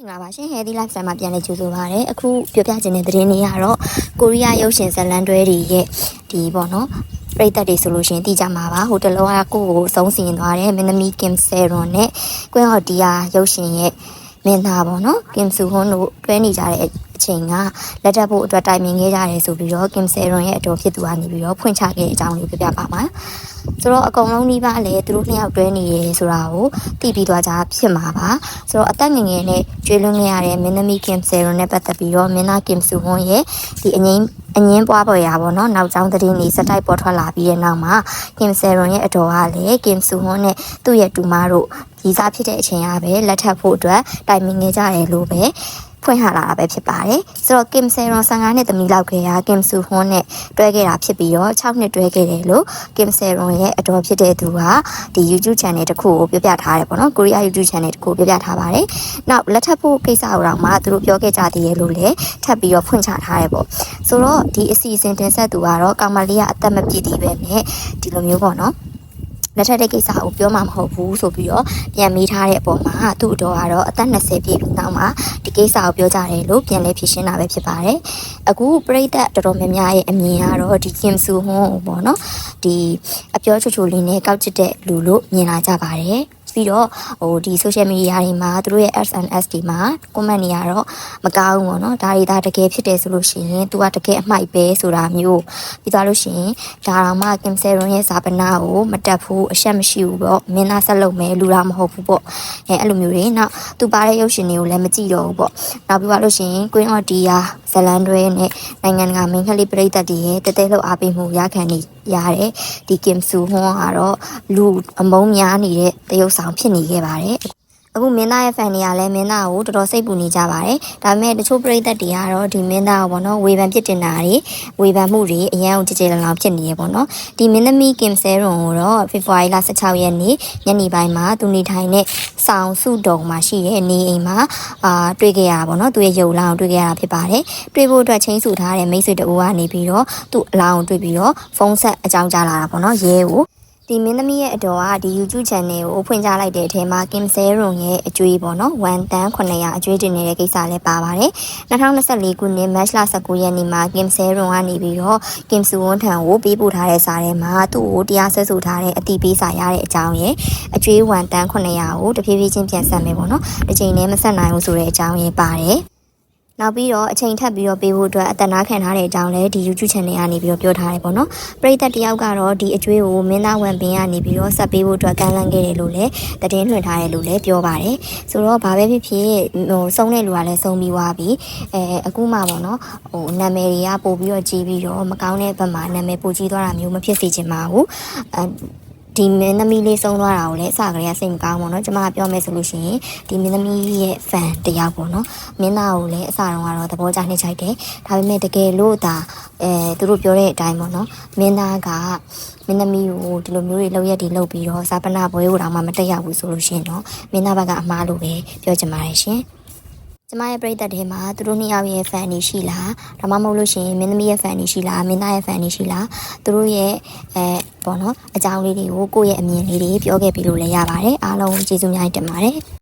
မင်္ဂလာပါရှင် Healthy Lifestyle မှာပြန်လည်ကြိုဆိုပါရစေအခုပြောပြခြင်းတဲ့သတင်းလေးကတော့ကိုရီးယားရုပ်ရှင်ဇာတ်လမ်းတွဲတွေရဲ့ဒီပေါ့နော်ပရိသတ်တွေဆိုလို့ရှရင်သိကြမှာပါဟိုတလောကကိုကိုအဆုံးစီရင်သွားတဲ့မင်းသမီး Kim Seron နဲ့ကွင်းဟော်ဒီယာရုပ်ရှင်ရဲ့မင်းသားပေါ့နော် Kim Soo Hyun တို့တွဲနေကြတဲ့ အချိန်ကလက်ထပ်ဖို့အတွက်တိုင်ပင်ခဲ့ကြတယ်ဆိုပြီးတော့ Kim Seron ရဲ့အတော်ဖြစ်သူကနေပြီးတော့ဖွင့်ချခဲ့တဲ့အကြောင်းလေးပြပြပါမှာဆိုတော့အကုန်လုံးနှိပါလည်းသူတို့နှစ်ယောက်တွဲနေရဆိုတာကိုသိပြီးသွားကြဖြစ်မှာပါဆိုတော့အသက်ငယ်ငယ်နဲ့ကျွေးလွန်ခဲ့ရတဲ့မင်းသမီး Kim Seron နဲ့ပတ်သက်ပြီးတော့မင်းသား Kim Soo Hyun ရဲ့ဒီအငိမ့်အငင်းပွားပေါ်ရာပေါ့နော်နောက်ကျောင်းသတင်းတွေစတိုက်ပေါ်ထွက်လာပြီးတဲ့နောက်မှာ Kim Seron ရဲ့အတော်ကလည်း Kim Soo Hyun နဲ့သူ့ရဲ့တူမတို့ရီစားဖြစ်တဲ့အချိန်ကပဲလက်ထပ်ဖို့အတွက်တိုင်ပင်နေကြတယ်လို့ပဲ ဖွင့်ဟလာတာပဲဖြစ်ပါတယ်ဆိုတော့ Kim Seron 15နှစ်သမီးလောက်ခဲ့ရာ Kim Soo Hyun နဲ့တွဲခဲ့တာဖြစ်ပြီးတော့6နှစ်တွဲခဲ့တယ်လို့ Kim Seron ရဲ့အတော်ဖြစ်တဲ့သူကဒီ YouTube channel တစ်ခုကိုပြောပြထားတယ်ပေါ့နော်ကိုရီးယား YouTube channel တစ်ခုကိုပြောပြထားပါတယ်နောက်လက်ထပ်ဖို့ကိစ္စကိုတော့မှသူတို့ပြောခဲ့ကြသေးရဲ့လို့လည်းထပ်ပြီးတော့ဖွင့်ချထားတယ်ပေါ့ဆိုတော့ဒီအစီအစဉ်တင်ဆက်သူကတော့ကောင်မလေးကအသက်မပြည့်သေးပဲနဲ့ဒီလိုမျိုးပေါ့နော် လက်ထက်တဲ့ကိစ္စကိုပြောမှာမဟုတ်ဘူးဆိုပြီးတော့ပြန်မေးထားတဲ့အပေါ်မှာသူ့အတော်ကတော့အသက်20ပြည့်ပြီးနောက်မှာဒီကိစ္စကိုပြောကြတယ်လို့ပြန်လဲဖြေရှင်းတာပဲဖြစ်ပါတယ်အခုပြိသက်တော်တော်များများရဲ့အမြင်ကတော့ဒီ Kim Soo Hyun ကိုပေါ့နော်ဒီအပြောချိုချိုလေးနဲ့ကောက်ချစ်တဲ့လူလို့မြင်လာကြပါတယ် ပြီးတော့ဟိုဒီ social media တွေမှာသူတို့ရဲ့ SNS တွေမှာ comment တွေကတော့မကောင်းဘူးပေါ့နော်ဒါတွေဒါတကယ်ဖြစ်တယ်ဆိုလို့ရှိရင် तू ကတကယ်အမိုက်ပဲဆိုတာမျိုးပြီးသွားလို့ရှိရင်ဒါတော့မှ Kim Seron ရဲ့ဇာပနာကိုမတက်ဘူးအရှက်မရှိဘူးပေါ့မင်းသားဆက်လုပ်မယ်လူတာမဟုတ်ဘူးပေါ့အဲအဲ့လိုမျိုးတွေနောက် तू ပါတဲ့ရုပ်ရှင်တွေကိုလည်းမကြည့်တော့ဘူးပေါ့နောက်ပြီးသွားလို့ရှိရင် Queen of Dia ဇလန်တွဲနဲ့နိုင်ငံတကာမင်းကလေးပရိသတ်တွေရဲ့တဲတဲလောက်အားပေးမှုရခံနေရတယ်ဒီ Kim Soo Hyun ကတော့လူအမုန်းများနေတဲ့တရုပ်ဆောင်ဖြစ်နေခဲ့ပါတယ် အခုမင်းသားရဲ့ fan တွေကလည်းမင်းသားကိုတော်တော်စိတ်ပူနေကြပါတယ်။ဒါပေမဲ့တချို့ပရိသတ်တွေကတော့ဒီမင်းသားကိုပေါ့နော်ဝေဖန်ပြစ်တင်တာတွေဝေဖန်မှုတွေအရန်ကိုကြည်ကြည်လင်လောင်ဖြစ်နေရပေါ့နော်။ဒီမင်းသမီး Kim Seron ကိုတော့ဖေဖော်ဝါရီလ16ရက်နေ့ညနေပိုင်းမှာသူနေထိုင်တဲ့ဆောင်စုတုံမှာရှိတဲ့နေအိမ်မှာအာတွေ့ခဲ့ရတာပေါ့နော်။သူရဲ့ရုပ်လောင်းတွေ့ခဲ့ရတာဖြစ်ပါတယ်။တွေ့ဖို့အတွက်ချင်းစုထားတဲ့မိတ်ဆွေတအူကနေပြီးတော့သူ့အလောင်းတွေ့ပြီးတော့ဖုန်းဆက်အကြောင်းကြားလာတာပေါ့နော်။ရဲကို ဒီမင်းသမီးရဲ့အတော်ကဒီ YouTube channel ကိုဖွင့်ကြလိုက်တဲ့အထဲမှာ Kim Seron ရဲ့အကျွေးပေါ့နော်1တန်း900အကျွေးတင်နေတဲ့ကိစ္စလည်းပါပါတယ်2024ခုနှစ် March လ19ရက်နေ့မှာ Kim Seron ကနေပြီးတော့ Kim Soo Won ထံကိုပေးပို့ထားတဲ့စာထဲမှာသူ့ကိုတရားစွဲဆိုထားတဲ့အတိပေးစာရတဲ့အကြောင်းရယ်အကျွေး1တန်း900ကိုတဖြည်းဖြည်းချင်းပြန်ဆက်မယ်ပေါ့နော်တစ်ချိန်နဲ့မဆက်နိုင်ဘူးဆိုတဲ့အကြောင်းရယ်ပါတယ် နောက်ပြီးတော့အချိန်ထပ်ပြီးတော့ပေးဖို့အတွက်အတနာခံထားတဲ့အကြောင်းလည်းဒီ YouTube channel ကနေပြီးတော့ပြောထားတယ်ပေါ့နော်ပရိသတ်တယောက်ကတော့ဒီအကျွေးကိုမင်းသားဝန်ပင်ကနေပြီးတော့ဆက်ပေးဖို့အတွက်ကမ်းလှမ်းခဲ့တယ်လို့လည်းသတင်းလွှင့်ထားတယ်လို့လည်းပြောပါတယ်ဆိုတော့ဘာပဲဖြစ်ဖြစ်ဟိုစုံတဲ့လူကလည်းစုံပြီးသွားပြီအဲအခုမှပေါ့နော်ဟိုနာမည်တွေကပို့ပြီးတော့ကြီးပြီးတော့မကောင်းတဲ့ဘက်မှာနာမည်ပို့ကြီးသွားတာမျိုးမဖြစ်စေချင်ပါဘူးအဲ ဒီမင်းသမီးလေးဆုံးသွားတာကိုလည်းအစကတည်းကစိတ်မကောင်းဘူးเนาะကျွန်မကပြောမယ်ဆိုလို့ရှိရင်ဒီမင်းသမီးရဲ့ fan တယောက်ပေါ့เนาะမင်းသားကိုလည်းအစတုန်းကတော့သဘောကျနှိမ့်ချိုက်တယ်ဒါပေမဲ့တကယ်လို့ဒါအဲသူတို့ပြောတဲ့အတိုင်းပေါ့เนาะမင်းသားကမင်းသမီးကိုဒီလိုမျိုးတွေလောက်ရက်တွေလောက်ပြီးတော့ဇာပနာဘွဲကိုတော့မှမတက်ရဘူးဆိုလို့ရှိရင်တော့မင်းသားဘက်ကအမားလို့ပဲပြောချင်ပါတယ်ရှင် ကျမရဲ့ပရိသတ်ထဲမှာသူတို့နှစ်ယောက်ရဲ့ fan တွေရှိလားဒါမှမဟုတ်လို့ရှိရင်မင်းသမီးရဲ့ fan တွေရှိလားမင်းသားရဲ့ fan တွေရှိလားသူတို့ရဲ့အဲပေါ့နော်အကြောင်းလေးတွေကိုကိုယ့်ရဲ့အမြင်လေးတွေပြောခဲ့ပြီးလို့လည်းရပါတယ်အားလုံးကျေးဇူးများတင်ပါတယ်